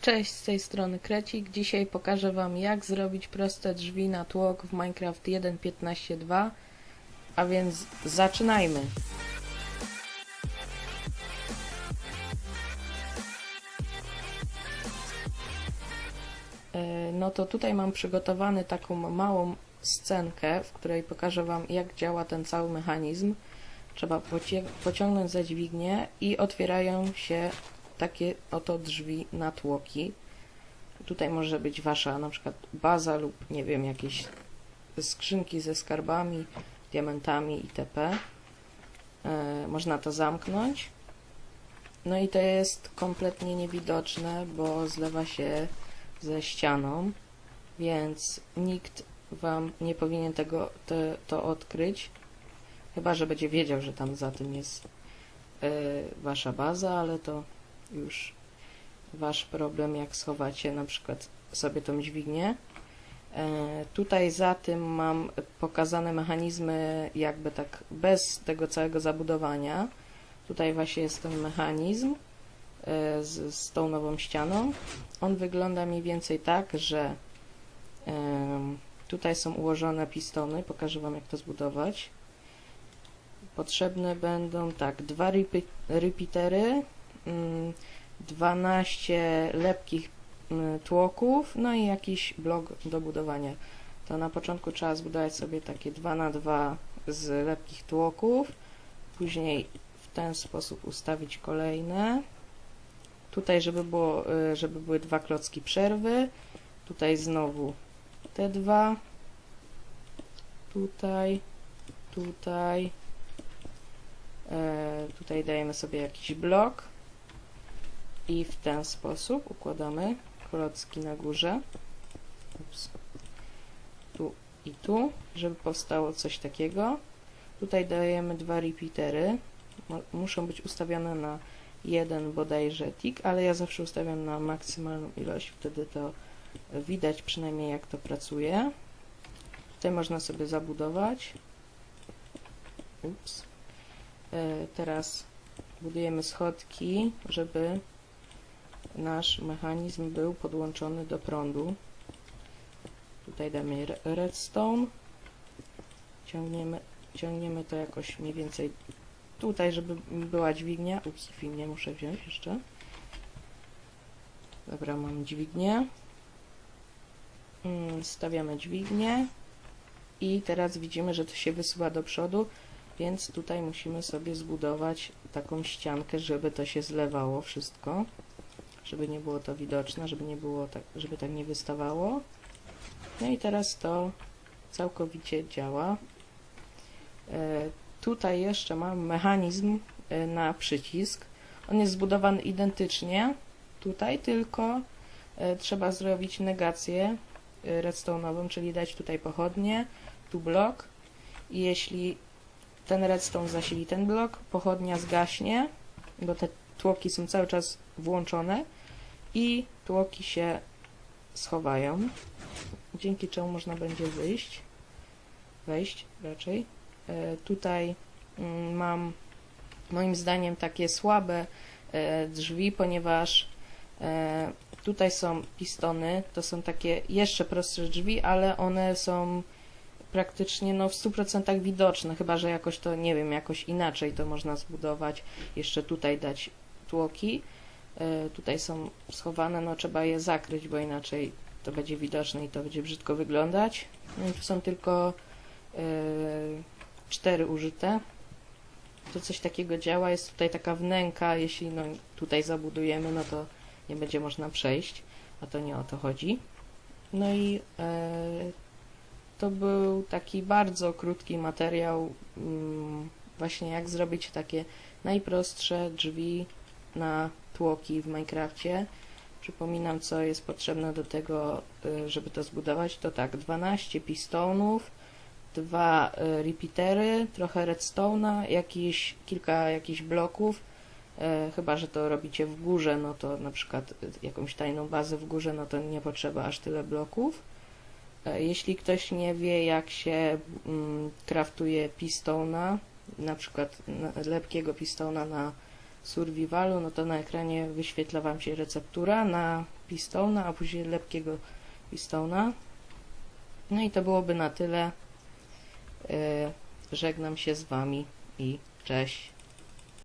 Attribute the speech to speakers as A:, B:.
A: Cześć, z tej strony Krecik. Dzisiaj pokażę Wam jak zrobić proste drzwi na tłok w Minecraft 1.15.2 A więc zaczynajmy! E, No to tutaj mam przygotowany taką małą scenkę, w której pokażę Wam jak działa ten cały mechanizm. Trzeba pociągnąć za dźwignię i otwierają się takie oto drzwi na tłoki. Tutaj może być wasza na przykład baza lub nie wiem, jakieś skrzynki ze skarbami, diamentami itp. E, można to zamknąć. No i to jest kompletnie niewidoczne, bo zlewa się ze ścianą, więc nikt wam nie powinien tego te, to odkryć. Chyba, że będzie wiedział, że tam za tym jest e, wasza baza, ale to już wasz problem, jak schowacie na przykład sobie tą dźwignię. E, tutaj za tym mam pokazane mechanizmy jakby tak bez tego całego zabudowania. Tutaj właśnie jest ten mechanizm e, z, z tą nową ścianą. On wygląda mniej więcej tak, że em, tutaj są ułożone pistony. Pokażę Wam jak to zbudować. Potrzebne będą tak, dwa repeatery, 12 lepkich mm, tłoków, no i jakiś blok do budowania. To na początku trzeba zbudować sobie takie 2 na 2 z lepkich tłoków, później w ten sposób ustawić kolejne. Tutaj, żeby, było, y, żeby były dwa klocki przerwy, tutaj znowu te dwa, tutaj, tutaj, e, tutaj dajemy sobie jakiś blok i w ten sposób układamy klocki na górze. Ups. tu i tu, żeby powstało coś takiego. Tutaj dajemy dwa repeatery. Muszą być ustawione na jeden bodajże tick, ale ja zawsze ustawiam na maksymalną ilość, wtedy to widać przynajmniej jak to pracuje. Tutaj można sobie zabudować. Ups. E, teraz budujemy schodki, żeby nasz mechanizm był podłączony do prądu. Tutaj damy re- redstone. Ciągniemy, ciągniemy to jakoś mniej więcej tutaj, żeby była dźwignia. Ups, dźwignię muszę wziąć jeszcze. Dobra, mam dźwignię. Mm, Stawiamy dźwignię. I teraz widzimy, że to się wysuwa do przodu, więc tutaj musimy sobie zbudować taką ściankę, żeby to się zlewało wszystko żeby nie było to widoczne, żeby nie było tak, żeby tak nie wystawało. No i teraz to całkowicie działa. E, tutaj jeszcze mam mechanizm e, na przycisk. On jest zbudowany identycznie tutaj, tylko e, trzeba zrobić negację redstone'ową, czyli dać tutaj pochodnie, tu blok i jeśli ten redstone zasili ten blok, pochodnia zgaśnie, bo te tłoki są cały czas włączone i tłoki się schowają, dzięki czemu można będzie wyjść, wejść raczej. E, tutaj mm, mam moim zdaniem takie słabe e, drzwi, ponieważ e, tutaj są pistony, to są takie jeszcze prostsze drzwi, ale one są praktycznie no, w 100% widoczne, chyba że jakoś to, nie wiem, jakoś inaczej to można zbudować, jeszcze tutaj dać tłoki. E, tutaj są schowane, no trzeba je zakryć, bo inaczej to będzie widoczne i to będzie brzydko wyglądać. No i tu są tylko e, cztery użyte. To coś takiego działa, jest tutaj taka wnęka, jeśli no, tutaj zabudujemy, no to nie będzie można przejść, a to nie o to chodzi. No i e, to był taki bardzo krótki materiał, mm, właśnie jak zrobić takie najprostsze drzwi na tłoki w Minecrafcie. Przypominam, co jest potrzebne do tego, y, żeby to zbudować. To tak, 12 pistonów, dwa y, repeatery, trochę redstone'a, jakieś, kilka jakichś bloków. E, Chyba, że to robicie w górze, no to na przykład y, jakąś tajną bazę w górze, no to nie potrzeba aż tyle bloków. E, Jeśli ktoś nie wie, jak się mm, kraftuje pistona, na przykład lepkiego pistona na survivalu, no to na ekranie wyświetla Wam się receptura na pistona, a później lepkiego pistona. No i to byłoby na tyle. E, Żegnam się z Wami i cześć.